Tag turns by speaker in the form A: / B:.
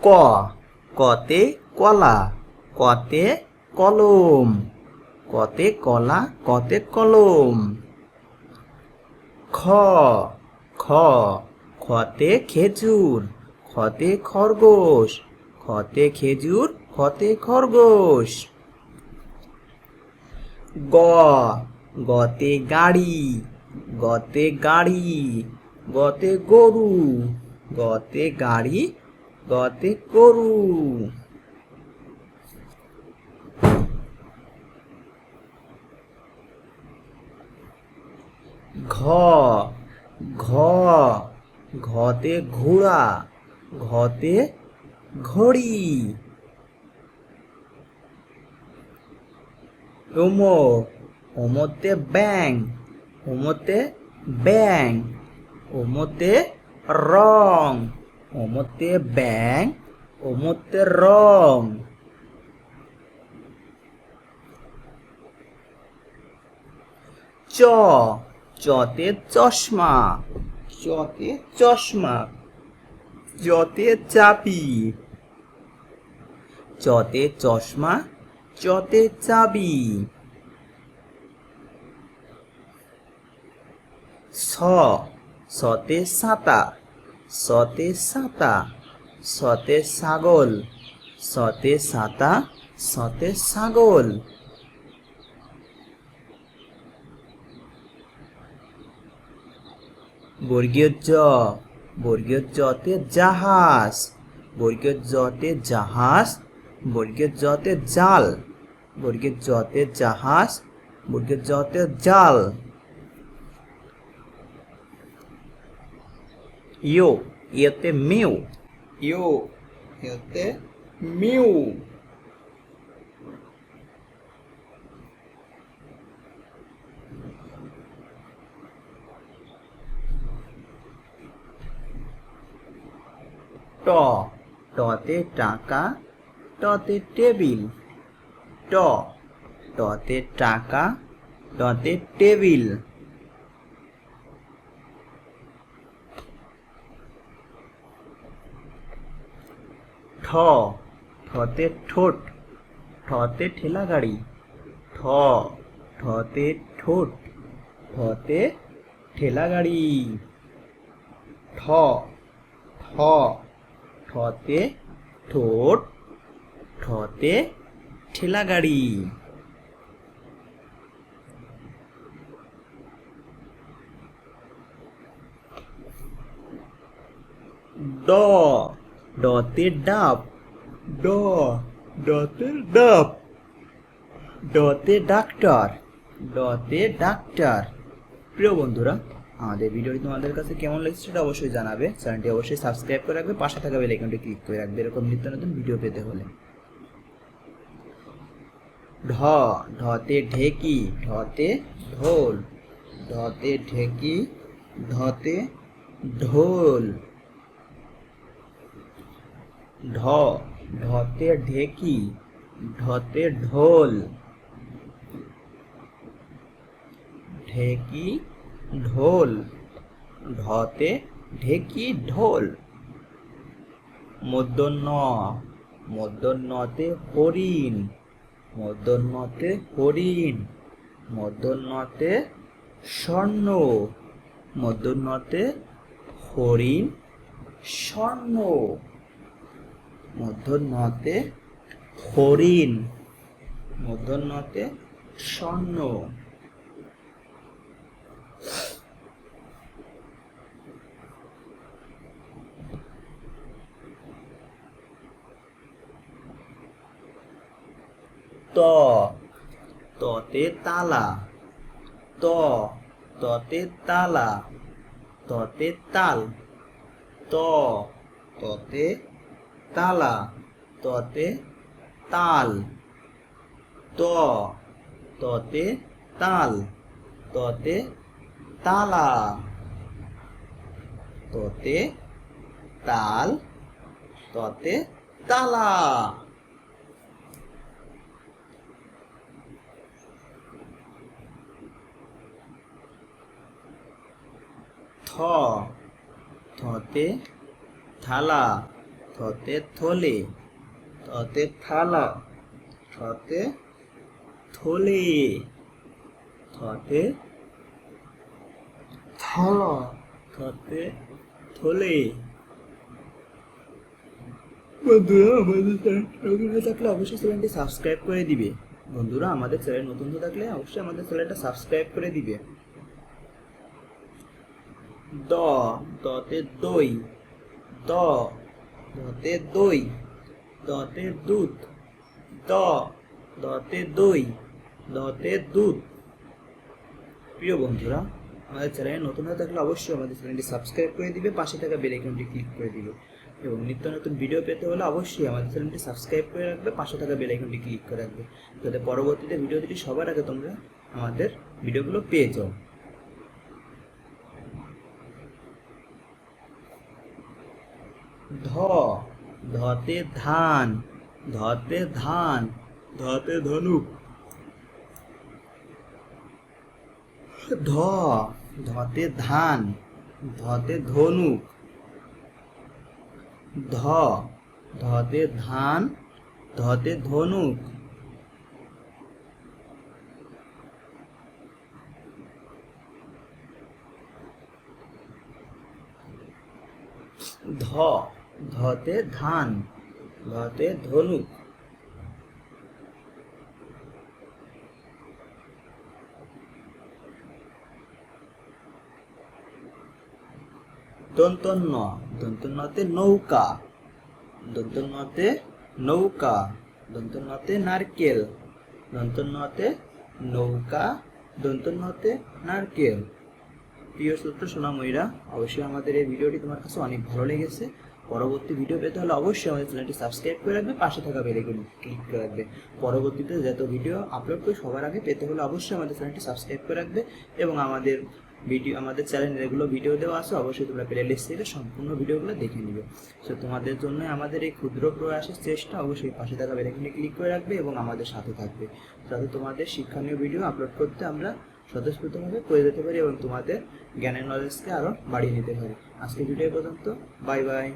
A: ক, কতে কলা, কতে কলম, কতে কলা, কতে কলম। খ খ, খতে খেজুর, খতে খরগোশ, খতে খেজুর, খতে খরগোশ। গ, গতে গাড়ি গতে গাড়ি, গতে গরু, গতে গাড়ি গতে গরু ঘ ঘ, ঘতে ঘোড়া, ঘতে ঘড়ি। ওমো, ওমোতে ব্যাং ওমোতে ব্যাং, ওমোতে রং। ওমোতে ব্যাং, ওমোতে রং। চ, চতে চশমা। চতে চশমা। চতে চাবি। চতে চশমা, চতে চাবি। সতে সাতা সতে সাতা, সতে ছাগল সতে সাতা, সতে ছাগল বর্গীয় জ বর্গীয় জতে জাহাজ বর্গীয় জতে জাহাজ বর্গীয় জতে জাল বর্গীয় জতে জাহাজ বর্গীয় জতে জাল। ইয়ো ইয়েতে মিউ ইয়ো ইয়েতে মিউ ট টতে টাকা টতে টেবিল ট টতে টাকা টতে টেবিল ঠ ঠতে ঠোঁট ঠতে ঠেলা গাড়ি ঠ ঠতে ঠোঁট ঠতে ঠেলা গাড়ি ঠ ঠ ঠতে ঠোঁট ঠতে ঠেলা গাড়ি। ড ডতে ডাব ড ডতে ডাব ডতে ডাক্তার ডতে ডাক্তার প্রিয় বন্ধুরা আমাদের ভিডিওটি তোমাদের কাছে কেমন লাগছে সেটা অবশ্যই জানাবে। চ্যানেলটি অবশ্যই সাবস্ক্রাইব করে রাখবে পাশে থাকা বেল আইকনটি ক্লিক করে রাখবে এরকম নিত্য নতুন ভিডিও পেতে হলে। ঢ ঢতে ঢেকি ঢতে ঢোল। ঢতে ঢেকি ঢতে ঢোল। ঢ, ঢতে ঢেকি, ঢতে ঢোল। ঢেকি, ঢোল। ঢতে ঢেকি, ঢোল। মধ্যাহ্ন, মধ্যাহ্নতে হরিণ। মধ্যাহ্নতে হরিণ। মধ্যাহ্নতে স্বর্ণ। মধ্যাহ্নতে হরিণ, স্বর্ণ। মধ্যাহ্নতে হরিণ মধ্যাহ্নতে স্বর্ণ। ততে তালা। ত ততে তালা। ততে তাল। ত ততে তালা, ততে তাল, ত, ততে তাল, ততে তালা, ততে তাল, ততে তালা। থ, থতে থালা। থতে থলে, ততে থালা থতে থলে থতে থালা থতে থলে। বন্ধুরা, আমাদের চ্যানেল থাকলে অবশ্যই চ্যানেলটি সাবস্ক্রাইব করে দিবে। বন্ধুরা, আমাদের চ্যানেল নতুন হয়ে থাকলে অবশ্যই আমাদের চ্যানেলটা সাবস্ক্রাইব করে দিবে। দ দতে দই, দ দতে দই, দতে দুধ, দ, দতে দই, দতে দুধ। প্রিয় বন্ধুরা, আমাদের চ্যানেলে নতুন হয়ে থাকলে অবশ্যই আমাদের চ্যানেলটি সাবস্ক্রাইব করে দিবে, পাশে থাকা বেল আইকনটি ক্লিক করে দিবে এবং নিত্য নতুন ভিডিও পেতে হলে অবশ্যই আমাদের চ্যানেলটি সাবস্ক্রাইব করে রাখবে, পাশে থাকা বেল আইকনটি ক্লিক করে রাখবে, যাতে পরবর্তীতে ভিডিও দুটি সবার আগে তোমরা আমাদের ভিডিওগুলো পেয়ে যাও। ধ, ধতে ধান ধতে ধান, ধতে ধনুক ধ, ধতে ধান, ধতে ধনুক ধ, ধতে ধান, ধতে ধনুক ধ ধতে ধান ধতে ধনুক। দন্তন্য, দন্তন্যতে নৌকা দন্তন্যতে নৌকা, দন্তন্যতে নারকেল, দন্তন্যতে নৌকা, দন্তন্যতে নারকেল। প্রিয় শ্রোতা, সোনাময়ীরা, অবশ্যই আমাদের এই ভিডিওটি তোমার কাছে অনেক ভালো লেগেছে। পরবর্তী ভিডিও পেতে হলে অবশ্যই আমাদের চ্যানেলটি সাবস্ক্রাইব করে রাখবে, পাশে থাকা বেল আইকন ক্লিক করে রাখবে। পরবর্তীতে যত ভিডিও আপলোড করে, সবার আগে পেতে হলে অবশ্যই আমাদের চ্যানেলটি সাবস্ক্রাইব করে রাখবে এবং আমাদের ভিডিও আমাদের চ্যানেলে যেগুলো ভিডিও দেওয়া আছে, অবশ্যই তোমরা প্লে লিস্ট থেকে সম্পূর্ণ ভিডিওগুলো দেখে নিবে। সো তোমাদের জন্য আমাদের এই ক্ষুদ্র প্রয়াসের চেষ্টা, অবশ্যই পাশে থাকা বেল আইকনে ক্লিক করে রাখবে এবং আমাদের সাথে থাকবে। যাতে তোমাদের শিক্ষণীয় ভিডিও আপলোড করতে আমরা স্বতঃস্ফূর্তভাবে করে যেতে পারি এবং তোমাদের জ্ঞানের নলেজকে আরও বাড়িয়ে নিতে পারি। আজকে ভিডিও পর্যন্ত বাই বাই